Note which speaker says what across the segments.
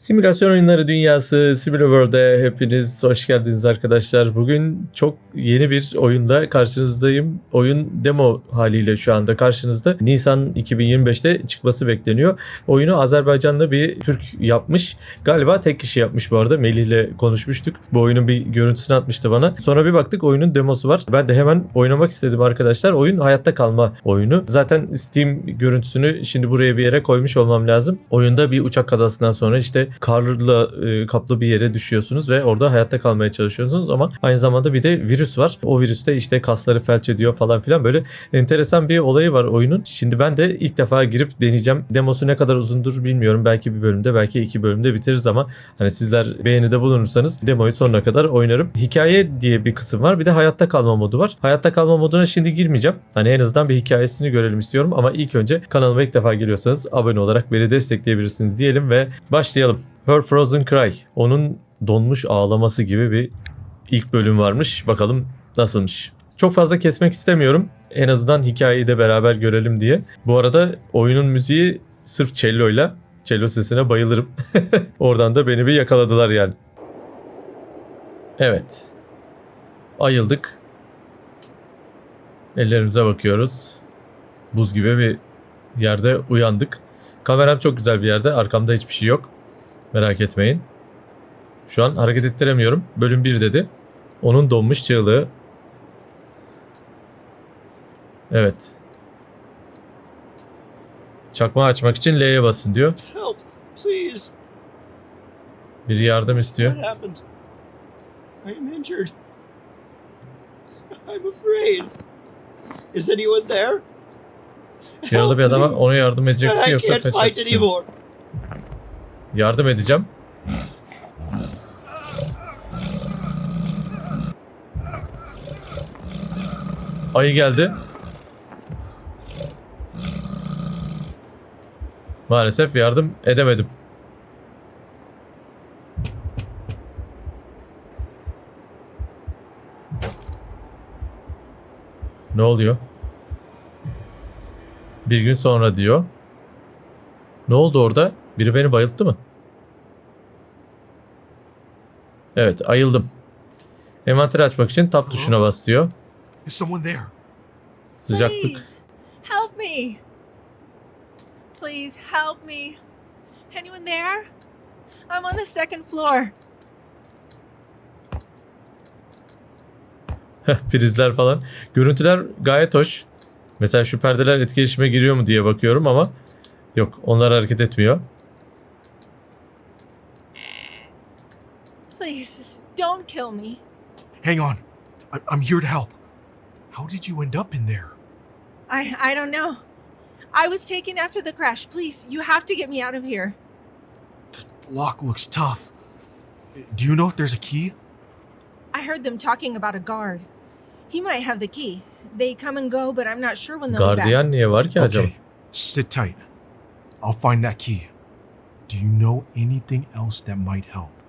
Speaker 1: Simülasyon oyunları dünyası SimilarWorld'e hepiniz hoş geldiniz arkadaşlar. Bugün çok yeni bir oyunda karşınızdayım. Oyun demo haliyle şu anda karşınızda. Nisan 2025'te çıkması bekleniyor. Oyunu Azerbaycanlı bir Türk yapmış. Galiba tek kişi yapmış bu arada. Melih ile konuşmuştuk. Bu oyunun bir görüntüsünü atmıştı bana. Sonra bir baktık oyunun demosu var. Ben de hemen oynamak istedim arkadaşlar. Oyun hayatta kalma oyunu. Zaten Steam görüntüsünü şimdi buraya bir yere koymuş olmam lazım. Oyunda bir uçak kazasından sonra işte karla e, kaplı bir yere düşüyorsunuz ve orada hayatta kalmaya çalışıyorsunuz ama aynı zamanda bir de virüs var. O virüste işte kasları felç ediyor falan filan böyle enteresan bir olayı var oyunun. Şimdi ben de ilk defa girip deneyeceğim. Demosu ne kadar uzundur bilmiyorum. Belki bir bölümde belki iki bölümde bitiririz ama hani sizler beğenide bulunursanız demoyu sonuna kadar oynarım. Hikaye diye bir kısım var. Bir de hayatta kalma modu var. Hayatta kalma moduna şimdi girmeyeceğim. Hani en azından bir hikayesini görelim istiyorum ama ilk önce kanalıma ilk defa geliyorsanız abone olarak beni destekleyebilirsiniz diyelim ve başlayalım. Her Frozen Cry. Onun donmuş ağlaması gibi bir ilk bölüm varmış. Bakalım nasılmış. Çok fazla kesmek istemiyorum. En azından hikayeyi de beraber görelim diye. Bu arada oyunun müziği sırf cello'yla. Cello sesine bayılırım. Oradan da beni bir yakaladılar yani. Evet. Ayıldık. Ellerimize bakıyoruz. Buz gibi bir yerde uyandık. Kameram çok güzel bir yerde. Arkamda hiçbir şey yok. Merak etmeyin. Şu an hareket ettiremiyorum. Bölüm 1 dedi. Onun donmuş çığlığı. Evet. Çakmağı açmak için L'ye basın diyor.
Speaker 2: Help, please.
Speaker 1: Biri yardım istiyor.
Speaker 2: What happened? I am injured. I'm afraid. Is anyone there?
Speaker 1: Yanında bir adam var. Ona yardım edecek
Speaker 2: I
Speaker 1: misin yoksa
Speaker 2: can't
Speaker 1: Yardım edeceğim. Ayı geldi. Maalesef yardım edemedim. Ne oluyor? Bir gün sonra diyor. Ne oldu orada? Biri beni bayılttı mı? Evet ayıldım. Envanteri açmak için tab tuşuna bas diyor.
Speaker 3: Is someone there?
Speaker 1: Sıcaklık.
Speaker 4: Please, help me. Please help me. Anyone there? I'm on the second floor.
Speaker 1: Prizler falan. Görüntüler gayet hoş. Mesela şu perdeler etkileşime giriyor mu diye bakıyorum ama yok onlar hareket etmiyor.
Speaker 4: Please, don't kill me.
Speaker 3: Hang on. I- I'm here to help. How did you end up in there?
Speaker 4: I I don't know. I was taken after the crash. Please, you have to get me out of here.
Speaker 3: The lock looks tough. Do you know if there's a key?
Speaker 4: I heard them talking about a guard. He might have the key. They come and go, but I'm not sure when they'll be back.
Speaker 1: Gardiyan niye var ki acaba?
Speaker 3: Okay, sit tight. I'll find that key. Do you know anything else that might help?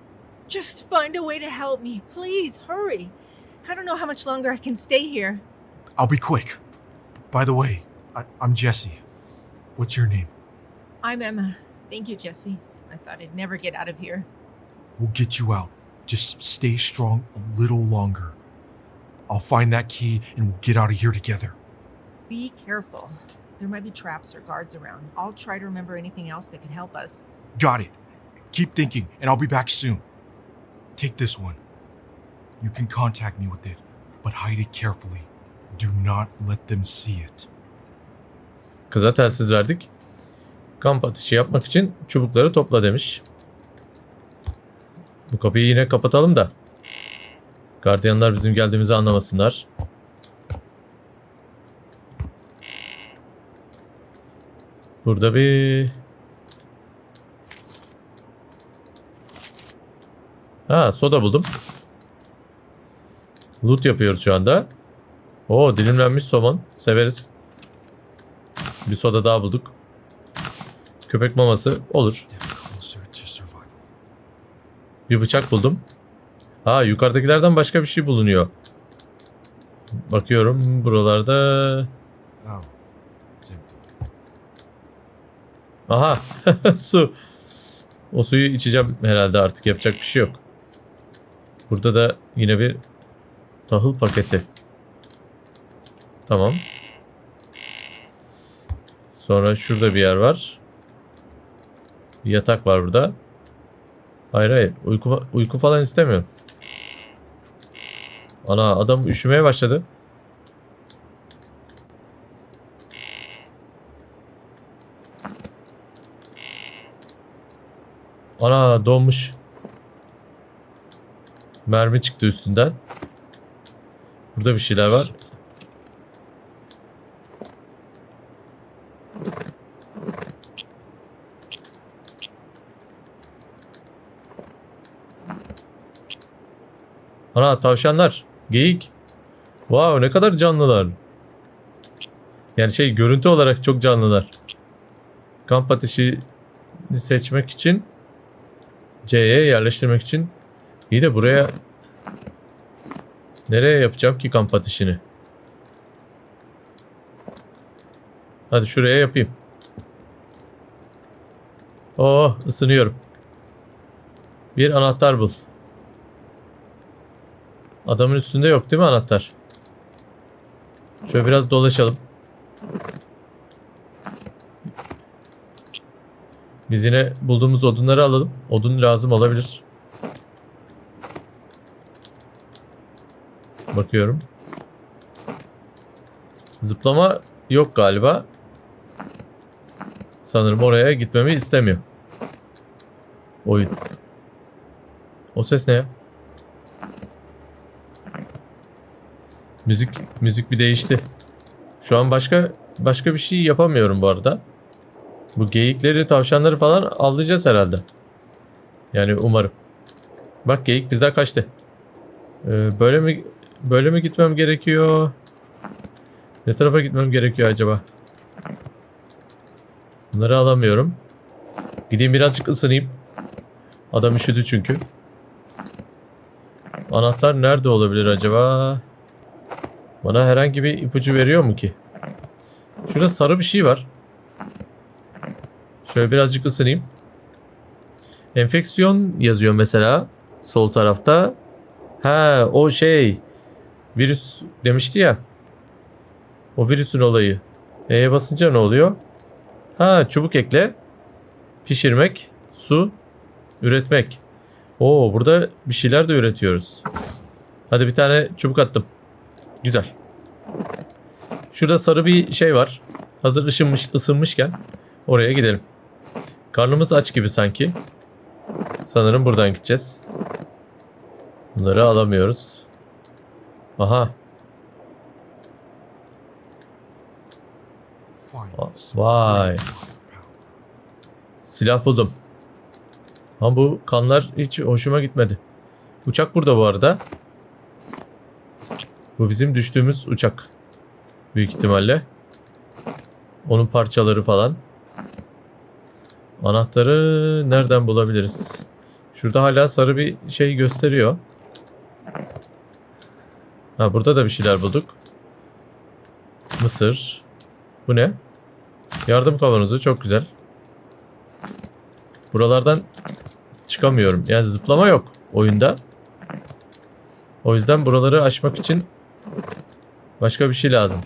Speaker 4: Just find a way to help me. Please, hurry. I don't know how much longer I can stay here.
Speaker 3: I'll be quick. By the way, I- I'm Jesse. What's your name?
Speaker 4: I'm Emma. Thank you, Jesse. I thought I'd never get out of here.
Speaker 3: We'll get you out. Just stay strong a little longer. I'll find that key and we'll get out of here together.
Speaker 4: Be careful. There might be traps or guards around. I'll try to remember anything else that could help us.
Speaker 3: Got it. Keep thinking, and I'll be back soon. Take this one. You can contact me with it, but hide it carefully. Do not let them see it.
Speaker 1: Kıza telsiz verdik. Kamp ateşi yapmak için çubukları topla demiş. Bu kapıyı yine kapatalım da. Gardiyanlar bizim geldiğimizi anlamasınlar. Burada bir... Ha soda buldum. Loot yapıyoruz şu anda. Oo dilimlenmiş somon. Severiz. Bir soda daha bulduk. Köpek maması olur. Bir bıçak buldum. Ha yukarıdakilerden başka bir şey bulunuyor. Bakıyorum buralarda. Aha su. O suyu içeceğim herhalde artık yapacak bir şey yok. Burada da yine bir tahıl paketi. Tamam. Sonra şurada bir yer var. Bir yatak var burada. Hayır hayır. Uyku, uyku falan istemiyorum. Ana adam üşümeye başladı. Ana donmuş. Mermi çıktı üstünden. Burada bir şeyler var. Ana tavşanlar. Geyik. Wow ne kadar canlılar. Yani şey görüntü olarak çok canlılar. Kamp ateşi seçmek için C'ye yerleştirmek için iyi de buraya nereye yapacağım ki kamp ateşini? Hadi şuraya yapayım. Oh ısınıyorum. Bir anahtar bul. Adamın üstünde yok değil mi anahtar? Şöyle biraz dolaşalım. Biz yine bulduğumuz odunları alalım. Odun lazım olabilir. Bakıyorum. Zıplama yok galiba. Sanırım oraya gitmemi istemiyor. Oyun. O ses ne ya? Müzik müzik bir değişti. Şu an başka başka bir şey yapamıyorum bu arada. Bu geyikleri, tavşanları falan avlayacağız herhalde. Yani umarım. Bak geyik bizden kaçtı. Ee, böyle mi böyle mi gitmem gerekiyor? Ne tarafa gitmem gerekiyor acaba? Bunları alamıyorum. Gideyim birazcık ısınayım. Adam üşüdü çünkü. Anahtar nerede olabilir acaba? Bana herhangi bir ipucu veriyor mu ki? Şurada sarı bir şey var. Şöyle birazcık ısınayım. Enfeksiyon yazıyor mesela sol tarafta. Ha o şey virüs demişti ya. O virüsün olayı. E'ye basınca ne oluyor? Ha çubuk ekle. Pişirmek, su, üretmek. Oo burada bir şeyler de üretiyoruz. Hadi bir tane çubuk attım. Güzel. Şurada sarı bir şey var. Hazır ışınmış, ısınmışken oraya gidelim. Karnımız aç gibi sanki. Sanırım buradan gideceğiz. Bunları alamıyoruz. Aha. Vay. Silah buldum. Ama bu kanlar hiç hoşuma gitmedi. Uçak burada bu arada. Bu bizim düştüğümüz uçak. Büyük ihtimalle. Onun parçaları falan. Anahtarı nereden bulabiliriz? Şurada hala sarı bir şey gösteriyor. Ha burada da bir şeyler bulduk. Mısır. Bu ne? Yardım kavanozu çok güzel. Buralardan çıkamıyorum. Yani zıplama yok oyunda. O yüzden buraları aşmak için başka bir şey lazım.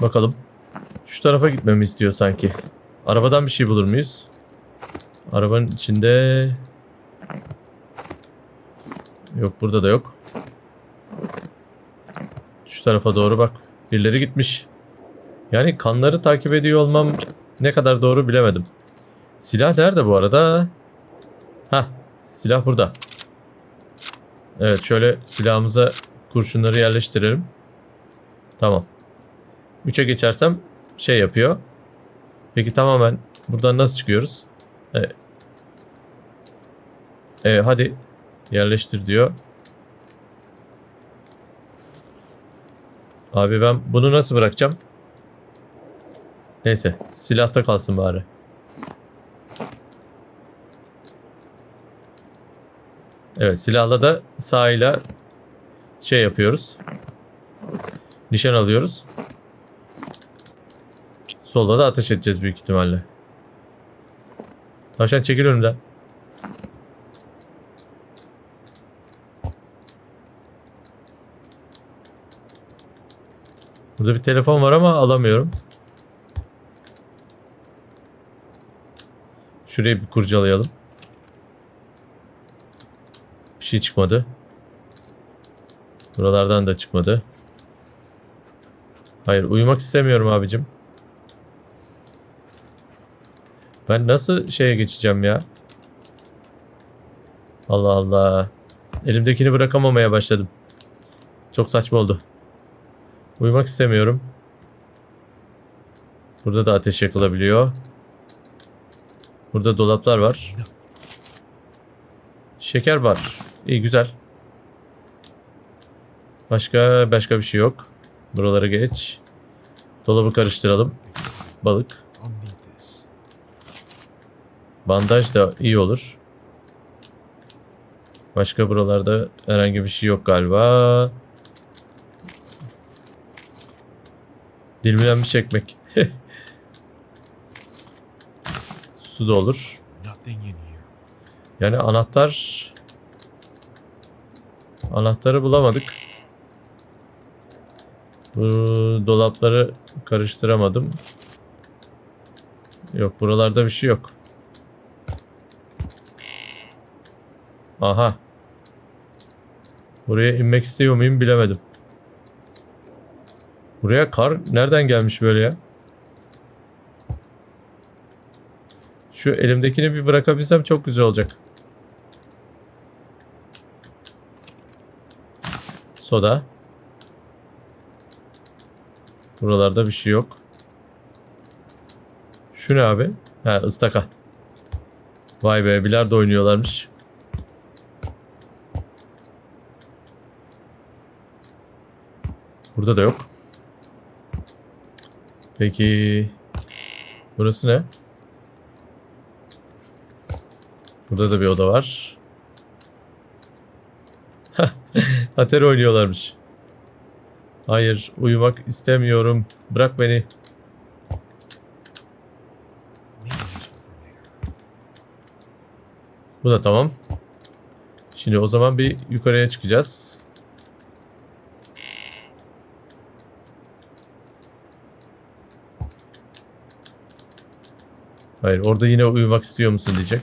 Speaker 1: Bakalım. Şu tarafa gitmemi istiyor sanki. Arabadan bir şey bulur muyuz? Arabanın içinde... Yok burada da yok. Şu tarafa doğru bak. Birileri gitmiş. Yani kanları takip ediyor olmam ne kadar doğru bilemedim. Silah nerede bu arada? Ha, silah burada. Evet, şöyle silahımıza kurşunları yerleştirelim. Tamam. 3'e geçersem şey yapıyor. Peki tamamen buradan nasıl çıkıyoruz? E, e, hadi yerleştir diyor. Abi ben bunu nasıl bırakacağım? Neyse silahta kalsın bari. Evet silahla da sağıyla şey yapıyoruz. Nişan alıyoruz. Solda da ateş edeceğiz büyük ihtimalle. Tavşan çekil önümden. Burada bir telefon var ama alamıyorum. Şurayı bir kurcalayalım. Bir şey çıkmadı. Buralardan da çıkmadı. Hayır uyumak istemiyorum abicim. Ben nasıl şeye geçeceğim ya? Allah Allah. Elimdekini bırakamamaya başladım. Çok saçma oldu. Uyumak istemiyorum. Burada da ateş yakılabiliyor. Burada dolaplar var. Şeker var. İyi güzel. Başka başka bir şey yok. Buraları geç. Dolabı karıştıralım. Balık. Bandaj da iyi olur. Başka buralarda herhangi bir şey yok galiba. Dilimlenmiş ekmek. Su da olur. Yani anahtar... Anahtarı bulamadık. Bu dolapları karıştıramadım. Yok buralarda bir şey yok. Aha. Buraya inmek istiyor muyum bilemedim. Buraya kar nereden gelmiş böyle ya? Şu elimdekini bir bırakabilsem çok güzel olacak. Soda. Buralarda bir şey yok. Şu ne abi? Ha ıstaka. Vay be bilardo oynuyorlarmış. Burada da yok. Peki burası ne? Burada da bir oda var. Atari oynuyorlarmış. Hayır, uyumak istemiyorum. Bırak beni. Bu da tamam. Şimdi o zaman bir yukarıya çıkacağız. Hayır, orada yine uyumak istiyor musun diyecek.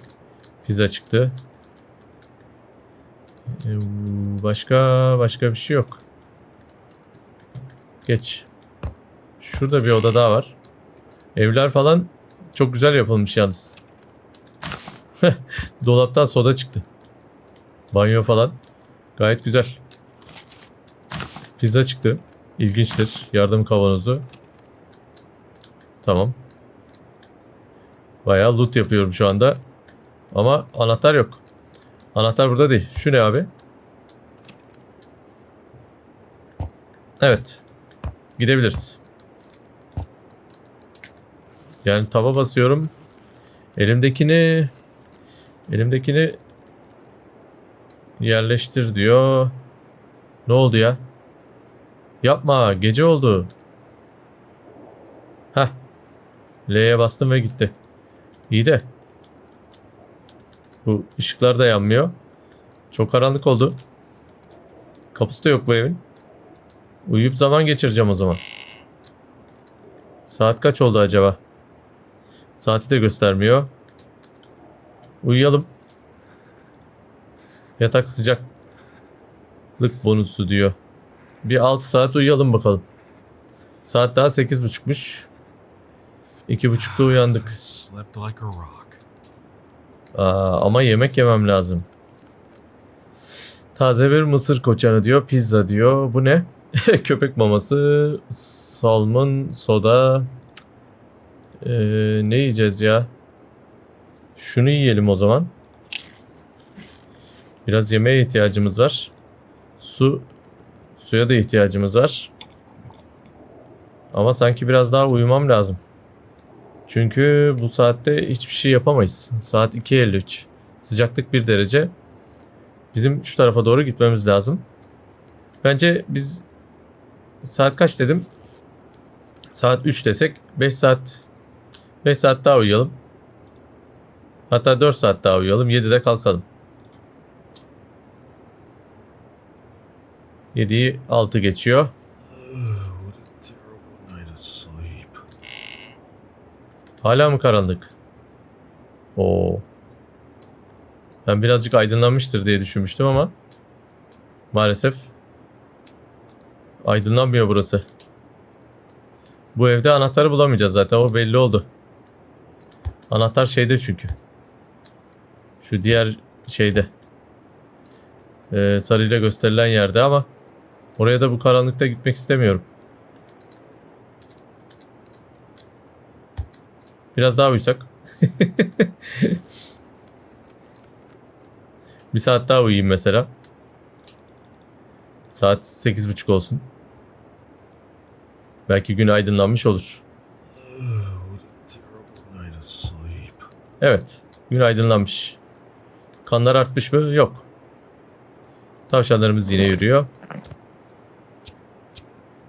Speaker 1: Pizza çıktı. Ee, Başka başka bir şey yok. Geç. Şurada bir oda daha var. Evler falan çok güzel yapılmış yalnız. Dolaptan soda çıktı. Banyo falan. Gayet güzel. Pizza çıktı. İlginçtir. Yardım kavanozu. Tamam. Bayağı loot yapıyorum şu anda. Ama anahtar yok. Anahtar burada değil. Şu ne abi? Evet. Gidebiliriz. Yani tava basıyorum. Elimdekini elimdekini yerleştir diyor. Ne oldu ya? Yapma, gece oldu. Heh. L'ye bastım ve gitti. İyi de. Bu ışıklar da yanmıyor. Çok karanlık oldu. Kapısı da yok bu evin. Uyuyup zaman geçireceğim o zaman. Saat kaç oldu acaba? Saati de göstermiyor. Uyuyalım. Yatak sıcaklık bonusu diyor. Bir 6 saat uyuyalım bakalım. Saat daha 8.30'muş. 2.30'da uyandık.
Speaker 3: Slept like a rock.
Speaker 1: Aa, ama yemek yemem lazım. Taze bir mısır koçanı diyor. Pizza diyor. Bu ne? Köpek maması. Salmon, soda. Ee, ne yiyeceğiz ya? Şunu yiyelim o zaman. Biraz yemeğe ihtiyacımız var. Su suya da ihtiyacımız var. Ama sanki biraz daha uyumam lazım. Çünkü bu saatte hiçbir şey yapamayız. Saat 2.53. Sıcaklık 1 derece. Bizim şu tarafa doğru gitmemiz lazım. Bence biz saat kaç dedim? Saat 3 desek 5 saat 5 saat daha uyuyalım. Hatta 4 saat daha uyuyalım. 7'de kalkalım. 7'yi 6 geçiyor. Hala mı karanlık? Oo. Ben birazcık aydınlanmıştır diye düşünmüştüm ama maalesef aydınlanmıyor burası. Bu evde anahtarı bulamayacağız zaten o belli oldu. Anahtar şeyde çünkü. Şu diğer şeyde. Ee, sarıyla gösterilen yerde ama oraya da bu karanlıkta gitmek istemiyorum. Biraz daha uyusak. Bir saat daha uyuyayım mesela. Saat 8.30 olsun. Belki gün aydınlanmış olur. Evet. Gün aydınlanmış. Kanlar artmış mı? Yok. Tavşanlarımız yine yürüyor.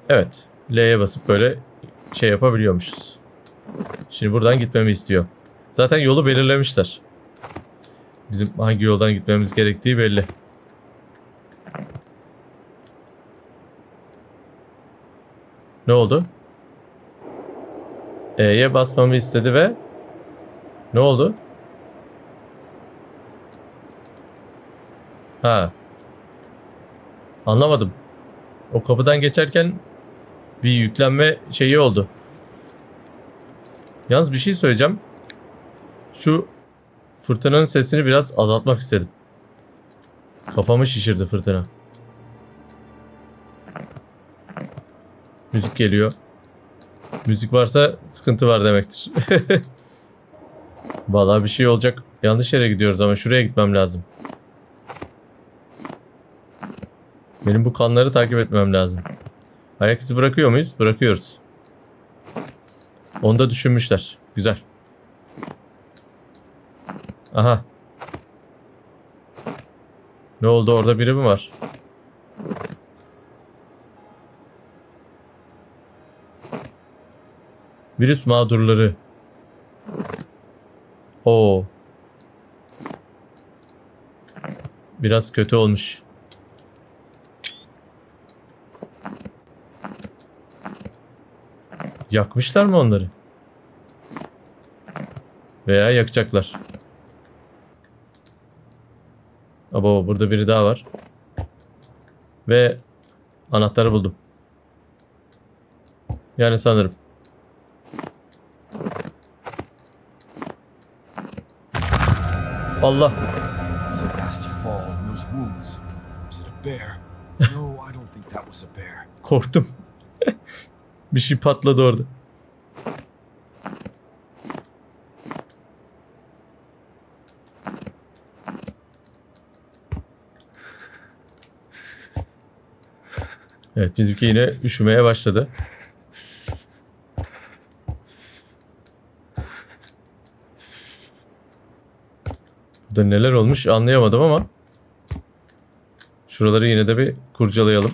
Speaker 1: Evet. L'ye basıp böyle şey yapabiliyormuşuz. Şimdi buradan gitmemi istiyor. Zaten yolu belirlemişler. Bizim hangi yoldan gitmemiz gerektiği belli. Ne oldu? E'ye basmamı istedi ve ne oldu? Ha. Anlamadım. O kapıdan geçerken bir yüklenme şeyi oldu. Yalnız bir şey söyleyeceğim. Şu fırtınanın sesini biraz azaltmak istedim. Kafamı şişirdi fırtına. Müzik geliyor. Müzik varsa sıkıntı var demektir. Vallahi bir şey olacak. Yanlış yere gidiyoruz ama şuraya gitmem lazım. Benim bu kanları takip etmem lazım. Ayak izi bırakıyor muyuz? Bırakıyoruz. Onu da düşünmüşler. Güzel. Aha. Ne oldu orada biri mi var? Virüs mağdurları. Oo. Biraz kötü olmuş. Yakmışlar mı onları? Veya yakacaklar. Abo burada biri daha var. Ve anahtarı buldum. Yani sanırım. Allah. Korktum. Bir şey patladı orada. Evet bizimki yine üşümeye başladı. Burada neler olmuş anlayamadım ama şuraları yine de bir kurcalayalım.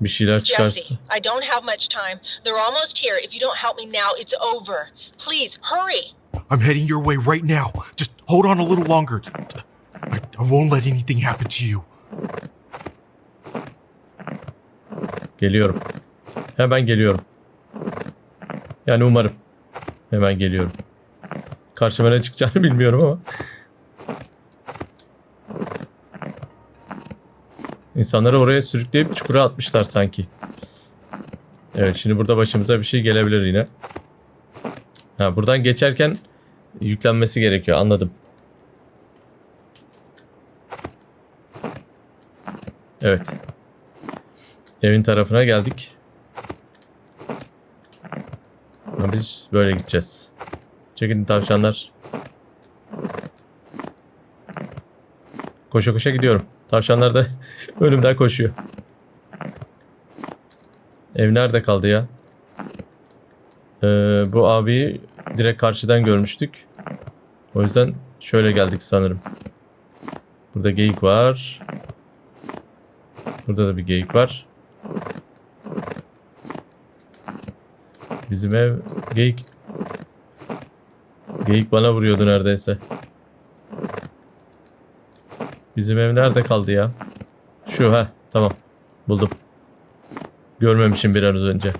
Speaker 1: Bir şeyler çıkarsa.
Speaker 5: Jesse, I don't have much time. They're almost here. If you don't help me now, it's over. Please, hurry.
Speaker 3: I'm heading your way right now. Just hold on a little longer. I, I won't let anything happen to you.
Speaker 1: Geliyorum. Hemen geliyorum. Yani umarım. Hemen geliyorum. Karşıma ne çıkacağını bilmiyorum ama. İnsanları oraya sürükleyip çukura atmışlar sanki. Evet şimdi burada başımıza bir şey gelebilir yine. Ha, buradan geçerken yüklenmesi gerekiyor anladım. Evet. Evin tarafına geldik. Ama biz böyle gideceğiz. Çekin tavşanlar. Koşa koşa gidiyorum. Tavşanlar da önümden koşuyor. Ev nerede kaldı ya? Ee, bu abiyi direkt karşıdan görmüştük. O yüzden şöyle geldik sanırım. Burada geyik var. Burada da bir geyik var. Bizim ev geyik. Geyik bana vuruyordu neredeyse. Bizim ev nerede kaldı ya? Şu ha tamam. Buldum. Görmemişim biraz önce.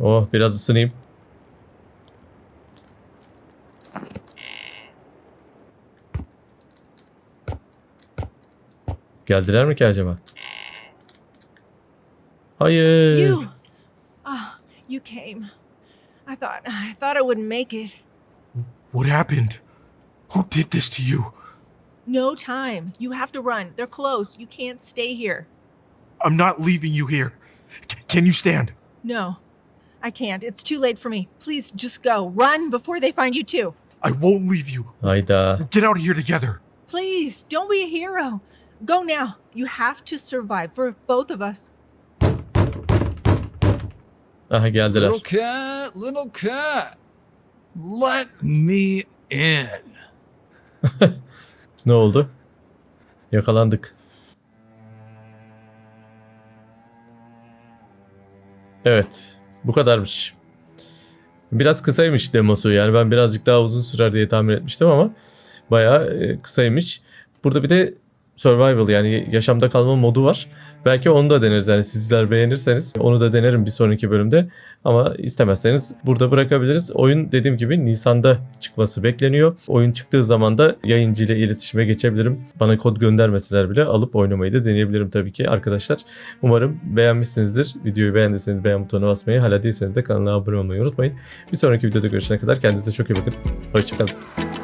Speaker 1: Oh biraz ısınayım. Geldiler mi ki acaba? Hayır.
Speaker 4: You. Ah, you came. I thought I thought I wouldn't make it.
Speaker 3: What happened? Who did this to you?
Speaker 4: No time. You have to run. They're close. You can't stay here.
Speaker 3: I'm not leaving you here. C- can you stand?
Speaker 4: No. I can't. It's too late for me. Please just go. Run before they find you too.
Speaker 3: I won't leave you.
Speaker 1: Hayda.
Speaker 3: We'll get out of here together.
Speaker 4: Please, don't be a hero. Go now. You have to survive for both of us.
Speaker 1: Aha geldiler.
Speaker 6: Little cat, little cat. Let me in.
Speaker 1: Ne oldu? Yakalandık. Evet. Bu kadarmış. Biraz kısaymış demosu. Yani ben birazcık daha uzun sürer diye tahmin etmiştim ama bayağı e, kısaymış. Burada bir de survival yani yaşamda kalma modu var. Belki onu da deneriz. Yani sizler beğenirseniz onu da denerim bir sonraki bölümde. Ama istemezseniz burada bırakabiliriz. Oyun dediğim gibi Nisan'da çıkması bekleniyor. Oyun çıktığı zaman da yayıncı ile iletişime geçebilirim. Bana kod göndermeseler bile alıp oynamayı da deneyebilirim tabii ki arkadaşlar. Umarım beğenmişsinizdir. Videoyu beğendiyseniz beğen butonuna basmayı, hala değilseniz de kanala abone olmayı unutmayın. Bir sonraki videoda görüşene kadar kendinize çok iyi bakın. Hoşçakalın.